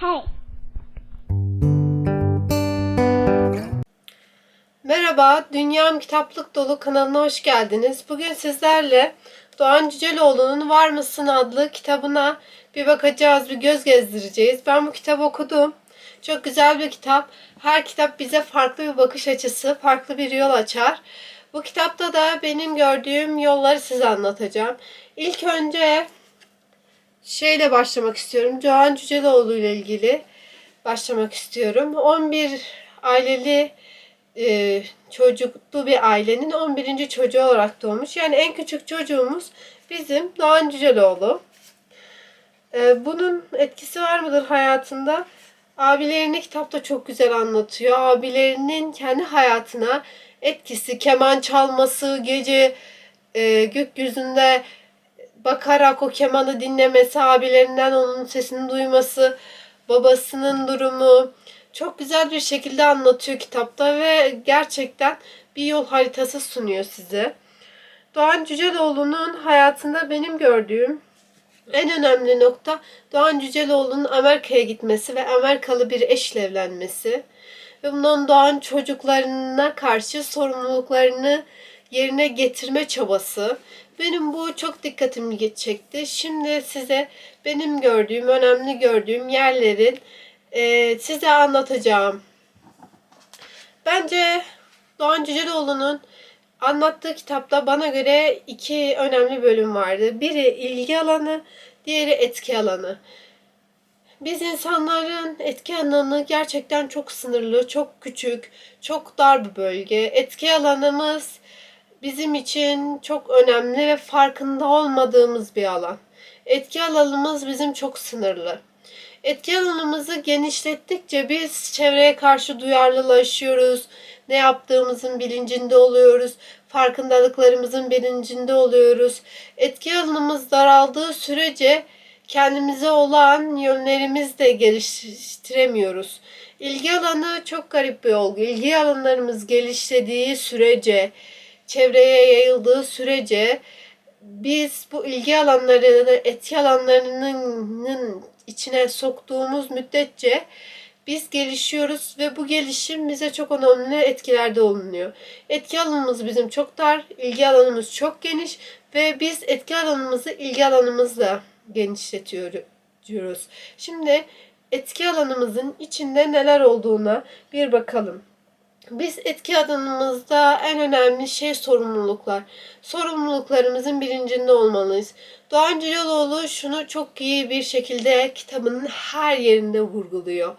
Hey. Merhaba, Dünyam Kitaplık Dolu kanalına hoş geldiniz. Bugün sizlerle Doğan Cüceloğlu'nun Var mısın adlı kitabına bir bakacağız, bir göz gezdireceğiz. Ben bu kitabı okudum. Çok güzel bir kitap. Her kitap bize farklı bir bakış açısı, farklı bir yol açar. Bu kitapta da benim gördüğüm yolları size anlatacağım. İlk önce şeyle başlamak istiyorum. Doğan Cüceloğlu ile ilgili başlamak istiyorum. 11 aileli e, çocuklu bir ailenin 11. çocuğu olarak doğmuş. Yani en küçük çocuğumuz bizim Doğan Cüceloğlu. E, bunun etkisi var mıdır hayatında? Abilerini kitapta çok güzel anlatıyor. Abilerinin kendi hayatına etkisi, keman çalması, gece e, gökyüzünde bakarak o kemanı dinlemesi, abilerinden onun sesini duyması, babasının durumu çok güzel bir şekilde anlatıyor kitapta ve gerçekten bir yol haritası sunuyor size. Doğan Cüceloğlu'nun hayatında benim gördüğüm en önemli nokta Doğan Cüceloğlu'nun Amerika'ya gitmesi ve Amerikalı bir eşle evlenmesi. Ve bundan doğan çocuklarına karşı sorumluluklarını yerine getirme çabası. Benim bu çok dikkatimi çekti. Şimdi size benim gördüğüm, önemli gördüğüm yerlerin e, size anlatacağım. Bence Doğan Cüceloğlu'nun anlattığı kitapta bana göre iki önemli bölüm vardı. Biri ilgi alanı, diğeri etki alanı. Biz insanların etki alanı gerçekten çok sınırlı, çok küçük, çok dar bir bölge. Etki alanımız bizim için çok önemli ve farkında olmadığımız bir alan. Etki alanımız bizim çok sınırlı. Etki alanımızı genişlettikçe biz çevreye karşı duyarlılaşıyoruz. Ne yaptığımızın bilincinde oluyoruz. Farkındalıklarımızın bilincinde oluyoruz. Etki alanımız daraldığı sürece kendimize olan yönlerimizi de geliştiremiyoruz. İlgi alanı çok garip bir olgu. İlgi alanlarımız geliştirdiği sürece, çevreye yayıldığı sürece biz bu ilgi alanları, etki alanlarının içine soktuğumuz müddetçe biz gelişiyoruz ve bu gelişim bize çok önemli etkilerde olunuyor. Etki alanımız bizim çok dar, ilgi alanımız çok geniş ve biz etki alanımızı ilgi alanımızla genişletiyoruz. Şimdi etki alanımızın içinde neler olduğuna bir bakalım. Biz etki alanımızda en önemli şey sorumluluklar. Sorumluluklarımızın bilincinde olmalıyız. Doğan Cüceloğlu şunu çok iyi bir şekilde kitabının her yerinde vurguluyor.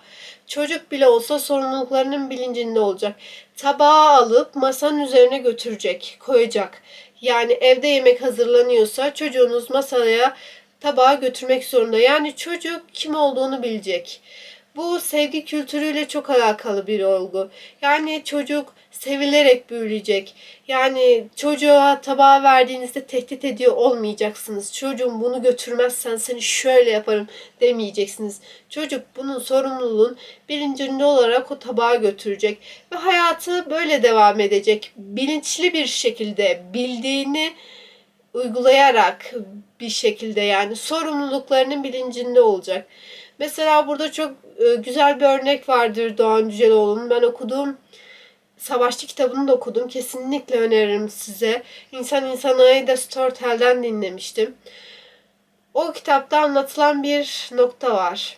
Çocuk bile olsa sorumluluklarının bilincinde olacak. Tabağı alıp masanın üzerine götürecek, koyacak. Yani evde yemek hazırlanıyorsa çocuğunuz masaya tabağı götürmek zorunda. Yani çocuk kim olduğunu bilecek. Bu sevgi kültürüyle çok alakalı bir olgu. Yani çocuk sevilerek büyüyecek. Yani çocuğa tabağı verdiğinizde tehdit ediyor olmayacaksınız. Çocuğum bunu götürmezsen seni şöyle yaparım demeyeceksiniz. Çocuk bunun sorumluluğun bilincinde olarak o tabağı götürecek. Ve hayatı böyle devam edecek. Bilinçli bir şekilde bildiğini uygulayarak bir şekilde yani sorumluluklarının bilincinde olacak. Mesela burada çok e, güzel bir örnek vardır Doğan Cüceloğlu'nun. Ben okuduğum Savaşçı kitabını da okudum. Kesinlikle öneririm size. İnsan İnsana'yı da Storytel'den dinlemiştim. O kitapta anlatılan bir nokta var.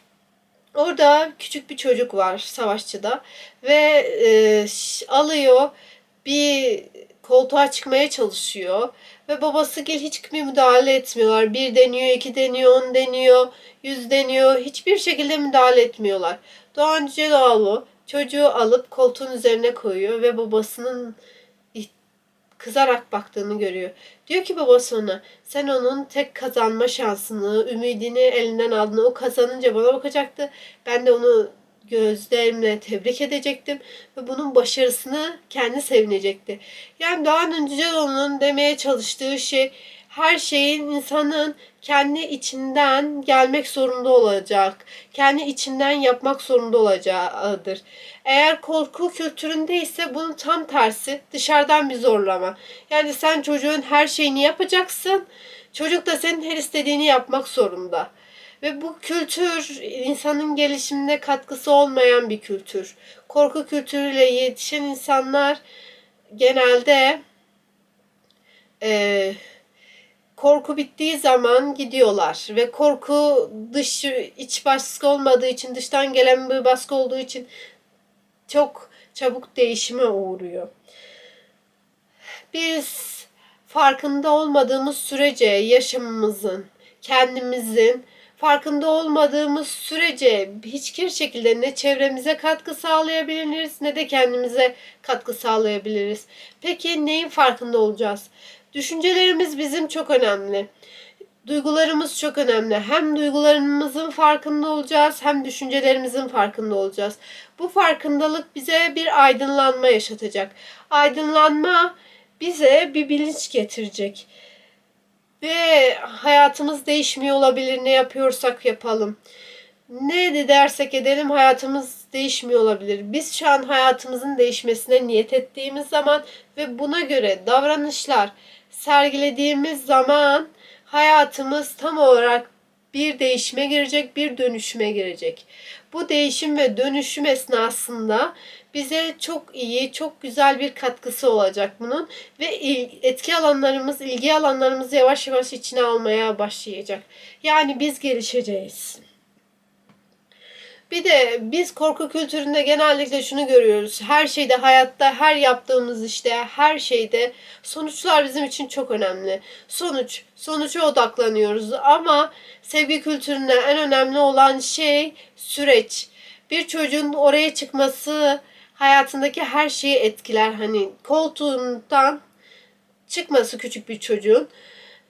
Orada küçük bir çocuk var savaşçıda ve e, alıyor bir koltuğa çıkmaya çalışıyor ve babası gel hiç mi müdahale etmiyorlar. Bir deniyor, iki deniyor, on deniyor, yüz deniyor. Hiçbir şekilde müdahale etmiyorlar. Doğan Cüceloğlu çocuğu alıp koltuğun üzerine koyuyor ve babasının kızarak baktığını görüyor. Diyor ki babası ona sen onun tek kazanma şansını, ümidini elinden aldın. O kazanınca bana bakacaktı. Ben de onu gözlerimle tebrik edecektim ve bunun başarısını kendi sevinecekti. Yani Doğan Cüceloğlu'nun demeye çalıştığı şey her şeyin insanın kendi içinden gelmek zorunda olacak. Kendi içinden yapmak zorunda olacağıdır. Eğer korku kültüründeyse bunun tam tersi dışarıdan bir zorlama. Yani sen çocuğun her şeyini yapacaksın. Çocuk da senin her istediğini yapmak zorunda. Ve bu kültür insanın gelişimine katkısı olmayan bir kültür. Korku kültürüyle yetişen insanlar genelde e, korku bittiği zaman gidiyorlar ve korku dış iç baskı olmadığı için dıştan gelen bir baskı olduğu için çok çabuk değişime uğruyor. Biz farkında olmadığımız sürece yaşamımızın, kendimizin farkında olmadığımız sürece hiçbir şekilde ne çevremize katkı sağlayabiliriz ne de kendimize katkı sağlayabiliriz. Peki neyin farkında olacağız? Düşüncelerimiz bizim çok önemli. Duygularımız çok önemli. Hem duygularımızın farkında olacağız hem düşüncelerimizin farkında olacağız. Bu farkındalık bize bir aydınlanma yaşatacak. Aydınlanma bize bir bilinç getirecek. Ve hayatımız değişmiyor olabilir ne yapıyorsak yapalım. Ne de dersek edelim hayatımız değişmiyor olabilir. Biz şu an hayatımızın değişmesine niyet ettiğimiz zaman ve buna göre davranışlar sergilediğimiz zaman hayatımız tam olarak bir değişime girecek, bir dönüşüme girecek. Bu değişim ve dönüşüm esnasında bize çok iyi, çok güzel bir katkısı olacak bunun ve etki alanlarımız, ilgi alanlarımızı yavaş yavaş içine almaya başlayacak. Yani biz gelişeceğiz. Bir de biz korku kültüründe genellikle şunu görüyoruz. Her şeyde hayatta, her yaptığımız işte, her şeyde sonuçlar bizim için çok önemli. Sonuç, sonuca odaklanıyoruz ama sevgi kültüründe en önemli olan şey süreç. Bir çocuğun oraya çıkması hayatındaki her şeyi etkiler. Hani koltuğundan çıkması küçük bir çocuğun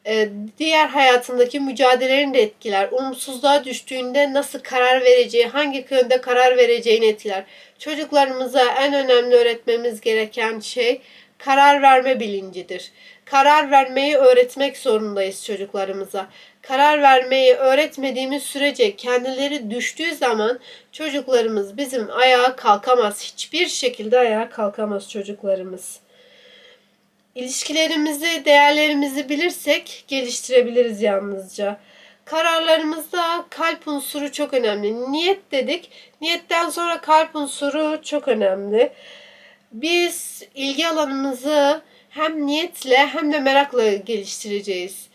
e, diğer hayatındaki mücadelelerini de etkiler. Umutsuzluğa düştüğünde nasıl karar vereceği, hangi yönde karar vereceğini etkiler. Çocuklarımıza en önemli öğretmemiz gereken şey karar verme bilincidir. Karar vermeyi öğretmek zorundayız çocuklarımıza. Karar vermeyi öğretmediğimiz sürece kendileri düştüğü zaman çocuklarımız bizim ayağa kalkamaz. Hiçbir şekilde ayağa kalkamaz çocuklarımız. İlişkilerimizi, değerlerimizi bilirsek geliştirebiliriz yalnızca. Kararlarımızda kalp unsuru çok önemli. Niyet dedik. Niyetten sonra kalp unsuru çok önemli. Biz ilgi alanımızı hem niyetle hem de merakla geliştireceğiz.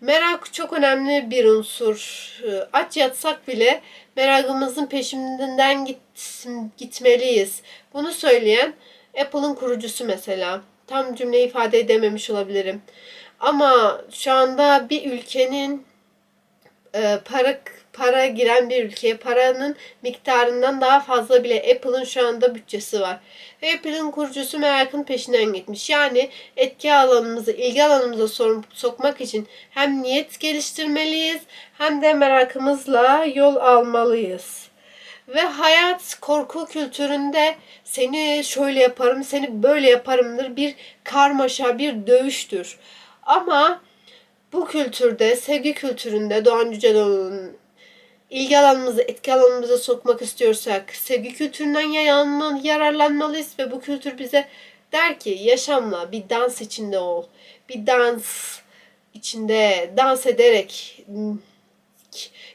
Merak çok önemli bir unsur. Aç yatsak bile merakımızın peşinden git, gitmeliyiz. Bunu söyleyen Apple'ın kurucusu mesela tam cümle ifade edememiş olabilirim. Ama şu anda bir ülkenin e, para para giren bir ülkeye paranın miktarından daha fazla bile Apple'ın şu anda bütçesi var. Ve Apple'ın kurucusu merakın peşinden gitmiş. Yani etki alanımızı, ilgi alanımıza sokmak için hem niyet geliştirmeliyiz hem de merakımızla yol almalıyız. Ve hayat korku kültüründe seni şöyle yaparım, seni böyle yaparımdır bir karmaşa, bir dövüştür. Ama bu kültürde, sevgi kültüründe Doğan Cüceloğlu'nun ilgi alanımızı, etki alanımıza sokmak istiyorsak sevgi kültüründen yararlanmalıyız ve bu kültür bize der ki yaşamla bir dans içinde ol. Bir dans içinde dans ederek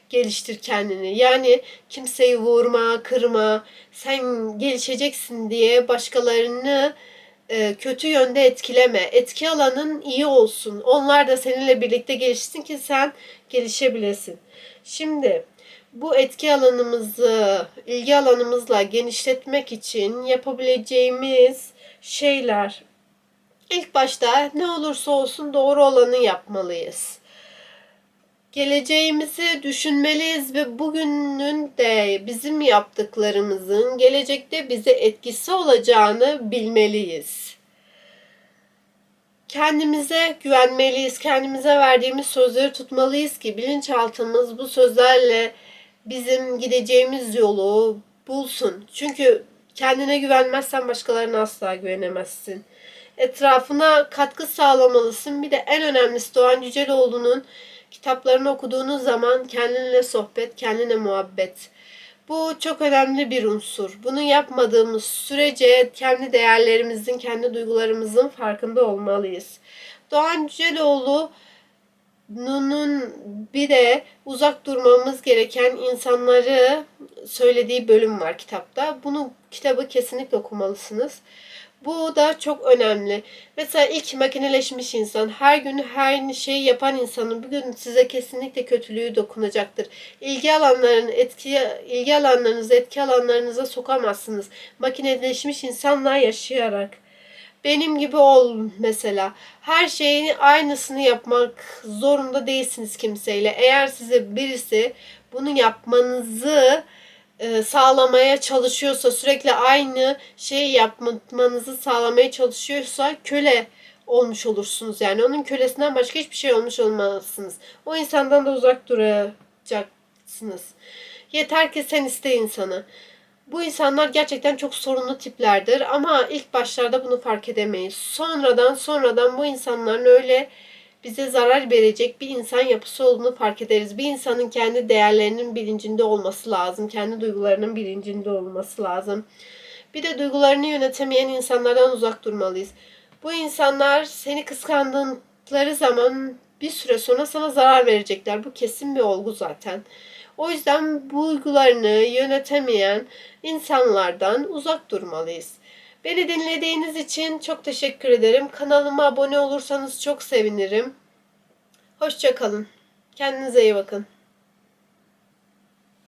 geliştir kendini. Yani kimseyi vurma, kırma, sen gelişeceksin diye başkalarını e, kötü yönde etkileme. Etki alanın iyi olsun. Onlar da seninle birlikte gelişsin ki sen gelişebilesin. Şimdi bu etki alanımızı ilgi alanımızla genişletmek için yapabileceğimiz şeyler ilk başta ne olursa olsun doğru olanı yapmalıyız. Geleceğimizi düşünmeliyiz ve bugünün de bizim yaptıklarımızın gelecekte bize etkisi olacağını bilmeliyiz. Kendimize güvenmeliyiz, kendimize verdiğimiz sözleri tutmalıyız ki bilinçaltımız bu sözlerle bizim gideceğimiz yolu bulsun. Çünkü kendine güvenmezsen başkalarına asla güvenemezsin. Etrafına katkı sağlamalısın. Bir de en önemlisi Doğan Cüceloğlu'nun kitaplarını okuduğunuz zaman kendinle sohbet, kendine muhabbet. Bu çok önemli bir unsur. Bunu yapmadığımız sürece kendi değerlerimizin, kendi duygularımızın farkında olmalıyız. Doğan Cüceloğlu Nun'un bir de uzak durmamız gereken insanları söylediği bölüm var kitapta. Bunu kitabı kesinlikle okumalısınız. Bu da çok önemli. Mesela ilk makineleşmiş insan, her gün her şeyi yapan insanın bir gün size kesinlikle kötülüğü dokunacaktır. İlgi alanlarını etki ilgi alanlarınızı etki alanlarınıza sokamazsınız. Makineleşmiş insanlar yaşayarak. Benim gibi ol mesela. Her şeyin aynısını yapmak zorunda değilsiniz kimseyle. Eğer size birisi bunu yapmanızı e, sağlamaya çalışıyorsa, sürekli aynı şeyi yapmanızı sağlamaya çalışıyorsa köle olmuş olursunuz. Yani onun kölesinden başka hiçbir şey olmuş olmazsınız. O insandan da uzak duracaksınız. Yeter ki sen iste insanı. Bu insanlar gerçekten çok sorunlu tiplerdir ama ilk başlarda bunu fark edemeyiz. Sonradan sonradan bu insanların öyle bize zarar verecek bir insan yapısı olduğunu fark ederiz. Bir insanın kendi değerlerinin bilincinde olması lazım. Kendi duygularının bilincinde olması lazım. Bir de duygularını yönetemeyen insanlardan uzak durmalıyız. Bu insanlar seni kıskandıkları zaman bir süre sonra sana zarar verecekler. Bu kesin bir olgu zaten. O yüzden duygularını yönetemeyen insanlardan uzak durmalıyız. Beni dinlediğiniz için çok teşekkür ederim. Kanalıma abone olursanız çok sevinirim. Hoşçakalın. Kendinize iyi bakın.